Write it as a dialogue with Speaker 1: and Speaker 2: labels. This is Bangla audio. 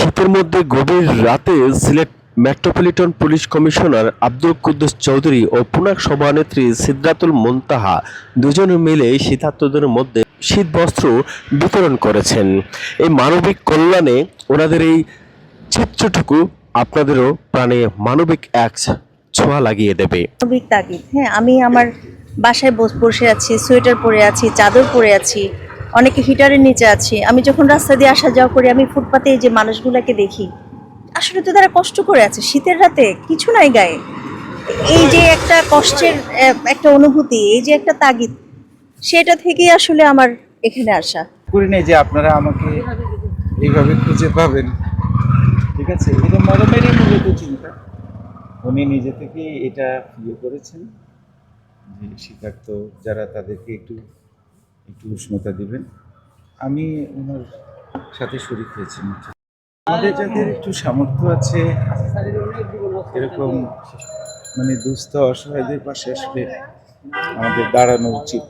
Speaker 1: শীতের মধ্যে গভীর রাতে Sylhet metropolitan police commissioner Abdul Quddus Chowdhury ও পুনাক সভানেত্রী সিদ্ধাতুল মুনতাহা দুজনে মিলে শীতার্তদের মধ্যে শীতবস্ত্র বিতরণ করেছেন। এই মানবিক কল্যাণে ওনাদের এই চিত্রটুকু আপনাদেরও প্রাণে মানবিক এক ছোঁয়া লাগিয়ে দেবে।
Speaker 2: মানবিক তাগিদ হ্যাঁ আমি আমার বাসায় বস- বসে আছি, সোয়েটার পরে আছি, চাদর পরে আছি। অনেকে হিটারের নিচে আছি। আমি যখন রাস্তা দিয়ে আসা যাওয়া করি, আমি ফুটপাতে যে মানুষগুলোকে দেখি। আসলে তো তারা কষ্ট করে আছে। শীতের রাতে কিছু নাই গায়ে। এই যে একটা কষ্টের একটা অনুভূতি, এই যে একটা তাগিদ, সেটা থেকেই আসলে আমার এখানে আসা।
Speaker 3: করি নাই যে আপনারা আমাকে এইভাবে খুঁজে পাবেন। ঠিক আছে? এটা মরমেরই মূলত চিন্তা। উনি নিজে থেকে এটা ইয়ে করেছেন যে শীতার্থ যারা তাদেরকে একটু একটু উষ্ণতা দেবেন। আমি ওনার সাথে শরীর হয়েছি আমাদের যাদের একটু সামর্থ্য আছে, এরকম মানে দুস্থ অসহায়দের পাশে আসলে আমাদের দাঁড়ানো উচিত।